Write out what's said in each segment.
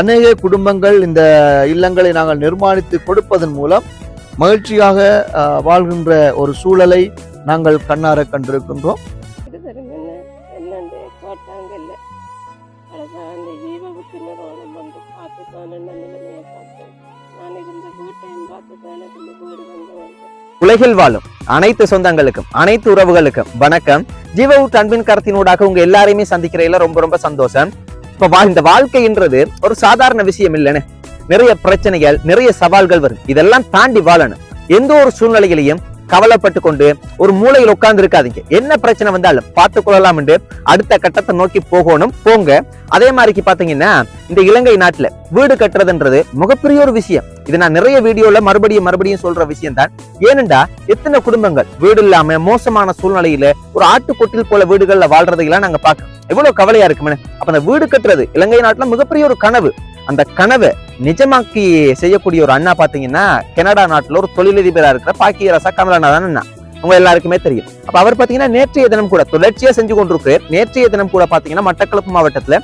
அநேக குடும்பங்கள் இந்த இல்லங்களை நாங்கள் நிர்மாணித்து கொடுப்பதன் மூலம் மகிழ்ச்சியாக வாழ்கின்ற ஒரு சூழலை நாங்கள் கண்ணார கண்டிருக்கின்றோம். உலகில் வாழும் அனைத்து சொந்தங்களுக்கும் அனைத்து உறவுகளுக்கும் வணக்கம். ஜீவவுட் அன்பின் கருத்தினூடாக உங்க எல்லாரையுமே சந்திக்கிறதுல ரொம்ப ரொம்ப சந்தோஷம். இப்ப வா- இந்த வாழ்க்கைன்றது ஒரு சாதாரண விஷயம் இல்லைன்னு. நிறைய பிரச்சனைகள் நிறைய சவால்கள் வரும். இதெல்லாம் தாண்டி வாழணும். எந்த ஒரு சூழ்நிலையிலையும் கவலைப்பட்டு கொண்டு ஒரு மூலையில் உட்கார்ந்து இருக்காதீங்க என்ன பிரச்சனை வந்தாலும் பார்த்து கொள்ளலாம் அடுத்த கட்டத்தை நோக்கி போகணும் போங்க. அதே மாதிரிக்கு பாத்தீங்கன்னா இந்த இலங்கை நாட்டுல வீடு கட்டுறதுன்றது மிகப்பெரிய ஒரு விஷயம். இது நான் நிறைய வீடியோல மறுபடியும் மறுபடியும் சொல்ற விஷயம் தான் ஏனெண்டா எத்தனை குடும்பங்கள் வீடு இல்லாம மோசமான சூழ்நிலையில ஒரு ஆட்டுக்கொட்டில் போல வீடுகள்ல வாழ்றதையெல்லாம் நாங்க பார்க்கறோம். எவ்வளவு கவலையா இருக்குமே. அப்ப அந்த வீடு கட்டுறது இலங்கை நாட்டுல மிகப்பெரிய ஒரு கனவு. அந்த கனவை நிஜமாக்கி செய்யக்கூடிய ஒரு அண்ணா பாத்தீங்கன்னா கனடா நாட்டுல ஒரு தொழிலதிபரா இருக்கிற பாக்கியரசா கமலநாதன் அண்ணா. உங்க எல்லாருக்குமே தெரியும். அப்ப அவர் பாத்தீங்கன்னா நேற்றைய தினம் கூட தொடர்ச்சியா செஞ்சு கொண்டிருக்கிறார். நேற்றைய தினம் கூட பாத்தீங்கன்னா மட்டக்களப்பு மாவட்டத்துல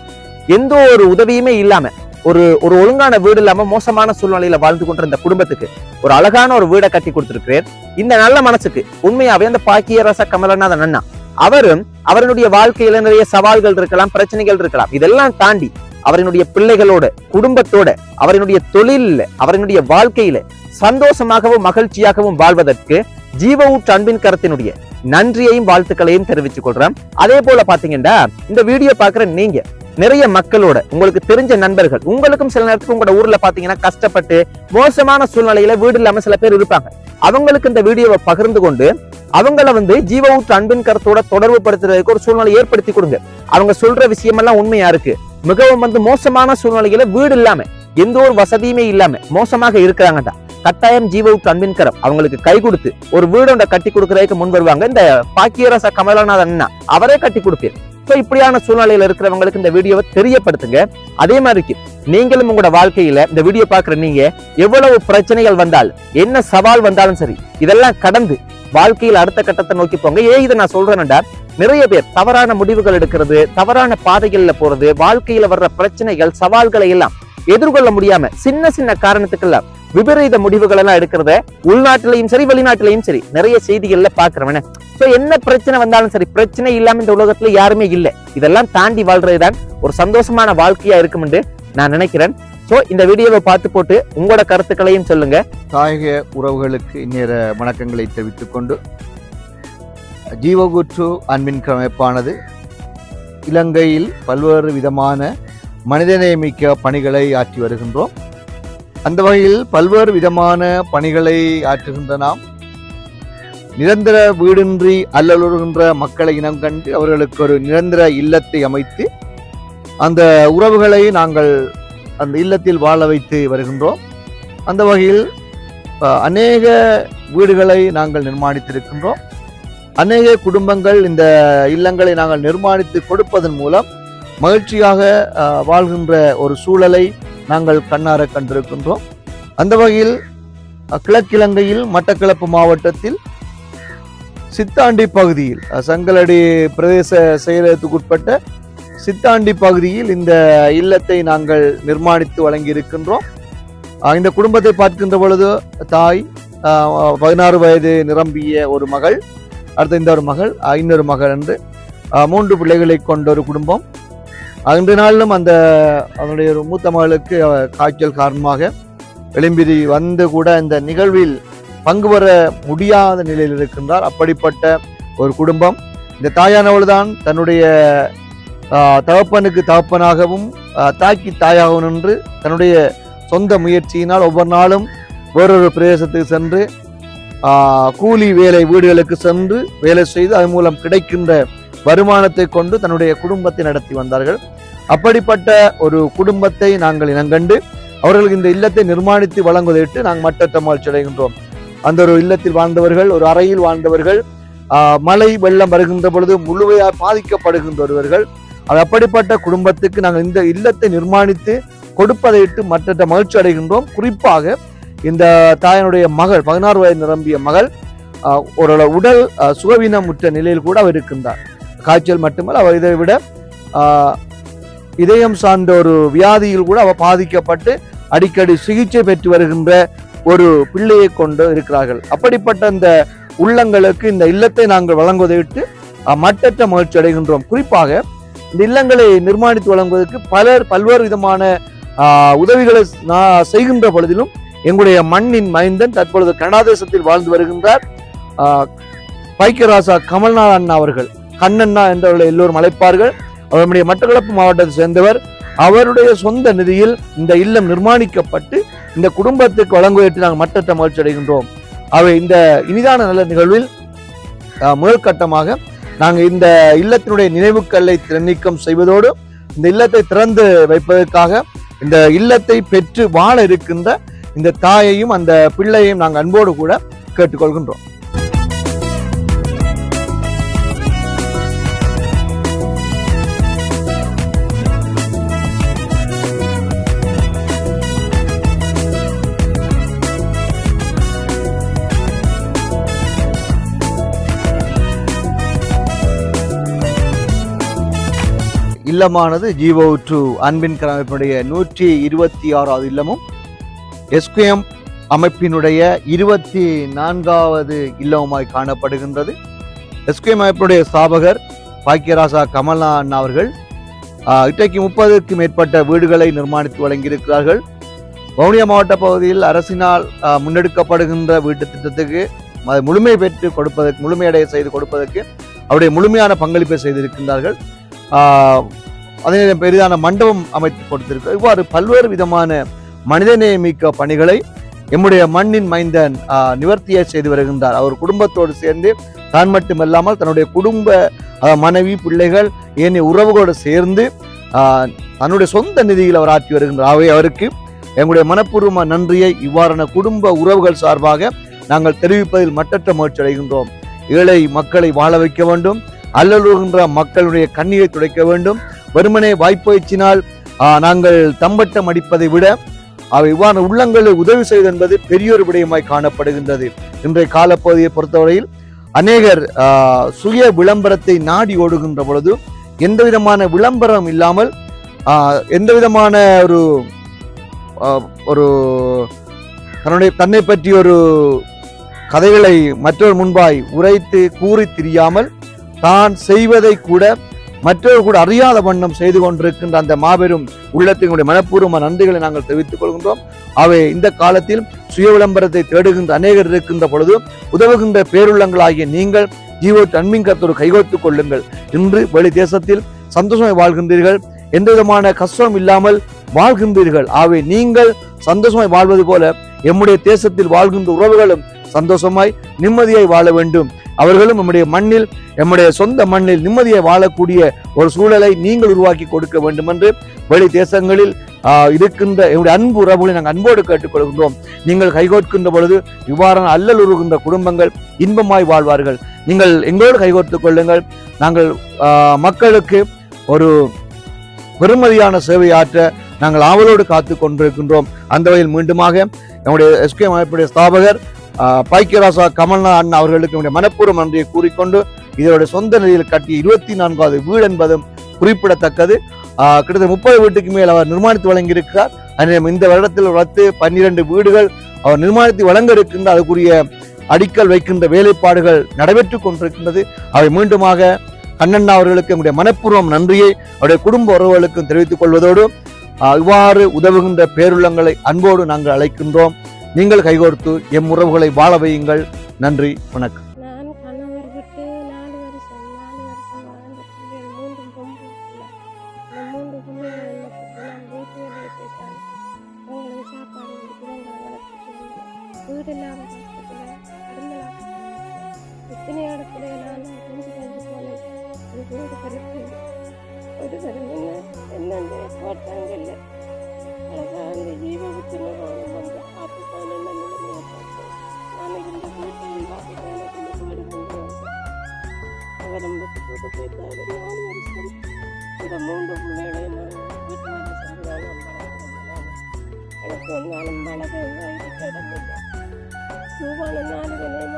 எந்த ஒரு உதவியுமே இல்லாம ஒரு ஒரு ஒழுங்கான வீடு இல்லாம மோசமான சூழ்நிலையில வாழ்ந்து கொண்டிருந்த குடும்பத்துக்கு ஒரு அழகான ஒரு வீடை கட்டி கொடுத்திருக்கிறேன் இந்த நல்ல மனசுக்கு உண்மையாவே அந்த பாக்கியரச கமலநாதன் அண்ணா. அவரும் அவருடைய வாழ்க்கையில நிறைய சவால்கள் இருக்கலாம் பிரச்சனைகள் இருக்கலாம். இதெல்லாம் தாண்டி அவரினுடைய பிள்ளைகளோட குடும்பத்தோட அவரினுடைய தொழில அவரினுடைய வாழ்க்கையில சந்தோஷமாகவும் மகிழ்ச்சியாகவும் வாழ்வதற்கு ஜீவவுட் அன்பின் கரத்தினுடைய நன்றியையும் வாழ்த்துக்களையும் தெரிவித்துக் கொள்றேன் அதே போல பாத்தீங்கன்னா இந்த வீடியோ பாக்குற நீங்க நிறைய மக்களோட உங்களுக்கு தெரிஞ்ச நண்பர்கள் உங்களுக்கும் சில நேரத்துக்கு உங்களோட ஊர்ல பாத்தீங்கன்னா கஷ்டப்பட்டு மோசமான சூழ்நிலையில வீடு இல்லாம சில பேர் இருப்பாங்க. அவங்களுக்கு இந்த வீடியோவை பகிர்ந்து கொண்டு அவங்கள வந்து ஜீவவுட் அன்பின் கருத்தோட தொடர்பு படுத்துறதுக்கு ஒரு சூழ்நிலை ஏற்படுத்தி கொடுங்க. அவங்க சொல்ற விஷயமெல்லாம் உண்மையா இருக்கு. மிகவும் வந்து மோசமான சூழ்நிலையில வீடு இல்லாம எந்த ஒரு வசதியுமே இல்லாம மோசமாக இருக்கிறாங்கடா கட்டாயம் ஜீவவுக்கு அன்பின் கரம் அவங்களுக்கு கை கொடுத்து ஒரு வீடு கட்டி கொடுக்கறதுக்கு முன் வருவாங்க. இந்த பாக்கியரச கமலநாதன் அண்ணா அவரே கட்டி கொடுப்பேன் So, இப்படியான சூழ்நிலையில் இருக்கிறவங்களுக்கு இந்த வீடியோவை தெரியப்படுத்துங்க. அதே மாதிரி நீங்களும் உங்களோட வாழ்க்கையில இந்த வீடியோ பார்க்குற நீங்க எவ்வளவு பிரச்சனைகள் வந்தால் என்ன சவால் வந்தாலும் சரி இதெல்லாம் கடந்து வாழ்க்கையில் அடுத்த கட்டத்தை நோக்கி போங்க. ஏன் இதை நான் சொல்றேன்டா நிறைய பேர் தவறான முடிவுகள் எடுக்கிறது தவறான பாதைகளில் போறது வாழ்க்கையில வர்ற பிரச்சனைகள் சவால்களை எல்லாம் எதிர்கொள்ள முடியாம சின்ன சின்ன காரணத்துக்கெல்லாம் விபரீத முடிவுகள் எல்லாம் எடுக்கிறத உள்நாட்டிலையும் சரி வெளிநாட்டிலையும் சரி நிறைய செய்திகள்ல பாக்குறவன ஸோ என்ன பிரச்சனை வந்தாலும் சரி பிரச்சனை இல்லாமல் இந்த உலகத்தில் யாருமே இல்லை. இதெல்லாம் தாண்டி வாழ்றது தான் ஒரு சந்தோஷமான வாழ்க்கையா இருக்கும்னு நான் நினைக்கிறேன். ஸோ இந்த வீடியோவை பார்த்து போட்டு உங்களோட கருத்துக்களையும் சொல்லுங்க. தாயக உறவுகளுக்கு இந்நேர வணக்கங்களை தெரிவித்துக் கொண்டு ஜீவகுற்று அன்பின் கமைப்பானது இலங்கையில் பல்வேறு விதமான மனிதநேயமிக்க பணிகளை ஆற்றி வருகின்றோம். அந்த வகையில் பல்வேறு விதமான பணிகளை ஆற்றுகின்ற நாம் நிரந்தர வீடின்றி அல்லலுறுகின்ற மக்களை இனம் கண்டு அவர்களுக்கு ஒரு நிரந்தர இல்லத்தை அமைத்து அந்த உறவுகளை நாங்கள் அந்த இல்லத்தில் வாழ வைத்து வருகின்றோம். அந்த வகையில் அநேக வீடுகளை நாங்கள் நிர்மாணித்திருக்கின்றோம். அநேக குடும்பங்கள் இந்த இல்லங்களை நாங்கள் நிர்மாணித்து கொடுப்பதன் மூலம் மகிழ்ச்சியாக வாழ்கின்ற ஒரு சூழலை நாங்கள் கண்ணார கண்டிருக்கின்றோம். அந்த வகையில் கிழக்கிழங்கையில் மட்டக்களப்பு மாவட்டத்தில் சித்தாண்டி பகுதியில் சங்கலடி பிரதேச செயலகத்துக்குட்பட்ட சித்தாண்டி பகுதியில் இந்த இல்லத்தை நாங்கள் நிர்மாணித்து வழங்கி இருக்கின்றோம் இந்த குடும்பத்தை பார்க்கின்ற பொழுது தாய் பதினாறு வயது நிரம்பிய ஒரு மகள் அடுத்த இந்த ஒரு மகள் இன்னொரு மகள் என்று மூன்று பிள்ளைகளை கொண்ட ஒரு குடும்பம். அன்று நாளிலும் அந்த அதனுடைய ஒரு மூத்த மகளுக்கு காய்ச்சல் காரணமாக எழும்பிரி வந்து கூட இந்த நிகழ்வில் பங்கு பெற முடியாத நிலையில் இருக்கின்றார். அப்படிப்பட்ட ஒரு குடும்பம். இந்த தாயானவள் தான் தன்னுடைய தகப்பனுக்கு தகப்பனாகவும் தாக்கி தாயாகவும் நின்று தன்னுடைய சொந்த முயற்சியினால் ஒவ்வொரு நாளும் வேறொரு பிரதேசத்துக்கு சென்று கூலி வேலை வீடுகளுக்கு சென்று வேலை செய்து அதன் மூலம் கிடைக்கின்ற வருமானத்தை கொண்டு தன்னுடைய குடும்பத்தை நடத்தி வந்தார்கள். அப்படிப்பட்ட ஒரு குடும்பத்தை நாங்கள் இனங்கண்டு அவர்களுக்கு இந்த இல்லத்தை நிர்மாணித்து வழங்குவதையிட்டு நாங்கள் மட்டற்ற மகிழ்ச்சி அடைகின்றோம் அந்த ஒரு இல்லத்தில் வாழ்ந்தவர்கள் ஒரு அறையில் வாழ்ந்தவர்கள் மழை வெள்ளம் வருகின்ற பொழுது முழுமையாக பாதிக்கப்படுகின்றவர்கள். அது அப்படிப்பட்ட குடும்பத்துக்கு நாங்கள் இந்த இல்லத்தை நிர்மாணித்து கொடுப்பதையிட்டு மற்ற மகிழ்ச்சி அடைகின்றோம். குறிப்பாக இந்த தாயனுடைய மகள் பதினாறு வயது நிரம்பிய மகள் ஒரு உடல் ஆஹ், சுகவீனமுற்ற நிலையில் கூட அவர் இருக்கின்றார் காய்ச்சல் மட்டுமல்ல அவர் இதை விட இதயம் சார்ந்த ஒரு வியாதியில் கூட அவர் பாதிக்கப்பட்டு அடிக்கடி சிகிச்சை பெற்று வருகின்ற ஒரு பிள்ளையை கொண்டு இருக்கிறார்கள். அப்படிப்பட்ட இந்த உள்ளங்களுக்கு இந்த இல்லத்தை நாங்கள் வழங்குவதை விட்டு மட்டற்ற மகிழ்ச்சி அடைகின்றோம். குறிப்பாக இந்த இல்லங்களை நிர்மாணித்து வழங்குவதற்கு பலர் பல்வேறு விதமான ஆஹ், உதவிகளை நான் செய்கின்ற பொழுதிலும் எங்களுடைய மண்ணின் மைந்தன் தற்பொழுது கனடா தேசத்தில் வாழ்ந்து வருகின்றார். ஆஹ், பைக்கராசா கமல்நாத் அண்ணா அவர்கள். கண்ணண்ணா என்றவர்களை எல்லோரும் அழைப்பார்கள். அவருடைய மட்டக்களப்பு மாவட்டத்தை சேர்ந்தவர். அவருடைய சொந்த நிதியில் இந்த இல்லம் நிர்மாணிக்கப்பட்டு இந்த குடும்பத்துக்கு வழங்குவதற்கு நாங்கள் மட்டற்ற மகிழ்ச்சி அடைகின்றோம். அவை இந்த இனிதான நல்ல நிகழ்வில் ஆஹ், முதல் கட்டமாக நாங்கள் இந்த இல்லத்தினுடைய நினைவுக்கல்லை நீக்கம் செய்வதோடு இந்த இல்லத்தை திறந்து வைப்பதற்காக இந்த இல்லத்தை பெற்று வாழ இருக்கின்ற இந்த தாயையும் அந்த பிள்ளையையும் நாங்கள் அன்போடு கூட கேட்டுக்கொள்கின்றோம். இல்லமானது ஜீவோ டு அன்பின் கரமைப்பினுடைய நூற்றி இருபத்தி ஆறாவது இல்லமும் எஸ்கேஎம் அமைப்பினுடைய இருபத்தி நான்காவது இல்லமுமாய் காணப்படுகின்றது. எஸ்கேஎம் அமைப்பினுடைய ஸ்தாபகர் பாக்கியராசா கமலா அவர்கள் ஆஹ், இன்றைக்கு முப்பதுக்கு மேற்பட்ட வீடுகளை நிர்மாணித்து வழங்கியிருக்கிறார்கள். வவுனியா மாவட்ட பகுதியில் அரசினால் முன்னெடுக்கப்படுகின்ற வீட்டு திட்டத்துக்கு அதை முழுமை பெற்று கொடுப்பதற்கு முழுமையடைய செய்து கொடுப்பதற்கு அவருடைய முழுமையான பங்களிப்பை செய்திருக்கின்றார்கள். அதே பெரிதான மண்டபம் அமைத்து கொடுத்திருக்கிறார் இவ்வாறு பல்வேறு விதமான மனிதநேயமிக்க பணிகளை எம்முடைய மண்ணின் மைந்தன் நிவர்த்தியை செய்து வருகின்றார். அவர் குடும்பத்தோடு சேர்ந்து தான் மட்டுமல்லாமல் தன்னுடைய குடும்ப மனைவி பிள்ளைகள் ஏனைய உறவுகளோடு சேர்ந்து தன்னுடைய சொந்த நிதியில் அவர் ஆற்றி வருகின்றார். ஆகவே அவருக்கு எங்களுடைய மனப்பூர்வ நன்றியை இவ்வாறான குடும்ப உறவுகள் சார்பாக நாங்கள் தெரிவிப்பதில் மட்டற்ற முயற்சி அடைகின்றோம். ஏழை மக்களை வாழ வைக்க வேண்டும். அல்லலுகின்ற மக்களுடைய கண்ணீரை துடைக்க வேண்டும். வெறுமனே வாய்ப்பயிற்சினால் நாங்கள் தம்பட்டம் அடிப்பதை விட அவை இவ்வாறு உள்ளங்களை உதவி செய்வது என்பது பெரியொரு விடயமாய் காணப்படுகின்றது. இன்றைய காலப்பகுதியை பொறுத்தவரையில் அநேகர் சுய விளம்பரத்தை நாடி ஓடுகின்ற பொழுது எந்த விதமான விளம்பரம் இல்லாமல் எந்த விதமான ஒரு ஒரு தன்னுடைய தன்னை பற்றி ஒரு கதைகளை மற்றொரு முன்பாய் உரைத்து கூறி திரியாமல் தான் செய்வதை கூட மற்றவர் கூட அறியாத வண்ணம் செய்து கொண்டிருக்கின்ற அந்த மாபெரும் உள்ளத்தினுடைய மனப்பூர்வ நன்றிகளை நாங்கள் தெரிவித்துக் கொள்கின்றோம். அவை இந்த காலத்தில் சுய விளம்பரத்தை தேடுகின்ற அநேகர் இருக்கின்ற பொழுது உதவுகின்ற பேருள்ளங்களாகிய நீங்கள் ஜீவோ அன்பிங்கத்தோடு கைகோத்துக் கொள்ளுங்கள். இன்று வெளி தேசத்தில் சந்தோஷமாய் வாழ்கின்றீர்கள். எந்த விதமான கஷ்டம் இல்லாமல் வாழ்கின்றீர்கள். ஆகவே நீங்கள் சந்தோஷமாய் வாழ்வது போல எம்முடைய தேசத்தில் வாழ்கின்ற உறவுகளும் சந்தோஷமாய் நிம்மதியாய் வாழ வேண்டும். அவர்களும் நம்முடைய மண்ணில் நம்முடைய சொந்த மண்ணில் நிம்மதியை வாழக்கூடிய ஒரு சூழலை நீங்கள் உருவாக்கி கொடுக்க வேண்டும் என்று வெளி தேசங்களில் ஆஹ், இருக்கின்ற என்னுடைய அன்பு உறவுகளை நாங்கள் அன்போடு கேட்டுக்கொள்கின்றோம். நீங்கள் கைகோட்கின்ற பொழுது இவ்வாறான அல்லல் உருகின்ற குடும்பங்கள் இன்பமாய் வாழ்வார்கள். நீங்கள் எங்களோடு கைகோர்த்துக் கொள்ளுங்கள். நாங்கள் ஆஹ், மக்களுக்கு ஒரு பெருமதியான சேவையாற்ற நாங்கள் ஆவலோடு காத்து கொண்டிருக்கின்றோம். அந்த வகையில் மீண்டுமாக நம்முடைய எஸ்கே அமைப்புடைய ஸ்தாபகர் பாய்க்கராசா கமல்நாத் அண்ணா அவர்களுக்கு மனப்பூர்வம் நன்றியை கூறிக்கொண்டு இதனுடைய சொந்த நிலையில் கட்டிய இருபத்தி நான்காவது வீடு என்பதும் குறிப்பிடத்தக்கது. கிட்டத்தட்ட முப்பது வீட்டுக்கு மேல் அவர் நிர்மாணித்து வழங்கியிருக்கிறார். அதே இந்த வருடத்தில் வளர்த்து பன்னிரண்டு வீடுகள் அவர் நிர்மாணித்து வழங்க இருக்கின்ற அதுக்குரிய அடிக்கல் வைக்கின்ற வேலைப்பாடுகள் நடைபெற்றுக் கொண்டிருக்கின்றது. அவை மீண்டுமாக கண்ணண்ணா அவர்களுக்கு எங்களுடைய மனப்பூர்வம் நன்றியை அவருடைய குடும்ப உறவுகளுக்கும் தெரிவித்துக் கொள்வதோடு இவ்வாறு உதவுகின்ற பேருள்ளங்களை அன்போடு நாங்கள் அழைக்கின்றோம். நீங்கள் கைகோர்த்து எம் உறவுகளை வாழ வையுங்கள். நன்றி வணக்கம். சேர்த்தாங்க இந்த மூன்று பிள்ளைகளையும் வீட்டு வேலை செஞ்சுதான் எனக்கு ஒரு நாளும் மழை பெய்யாயிட்டு கிடந்தது ரூபான நாலு வேலை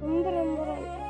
ரொம்ப ரொம்ப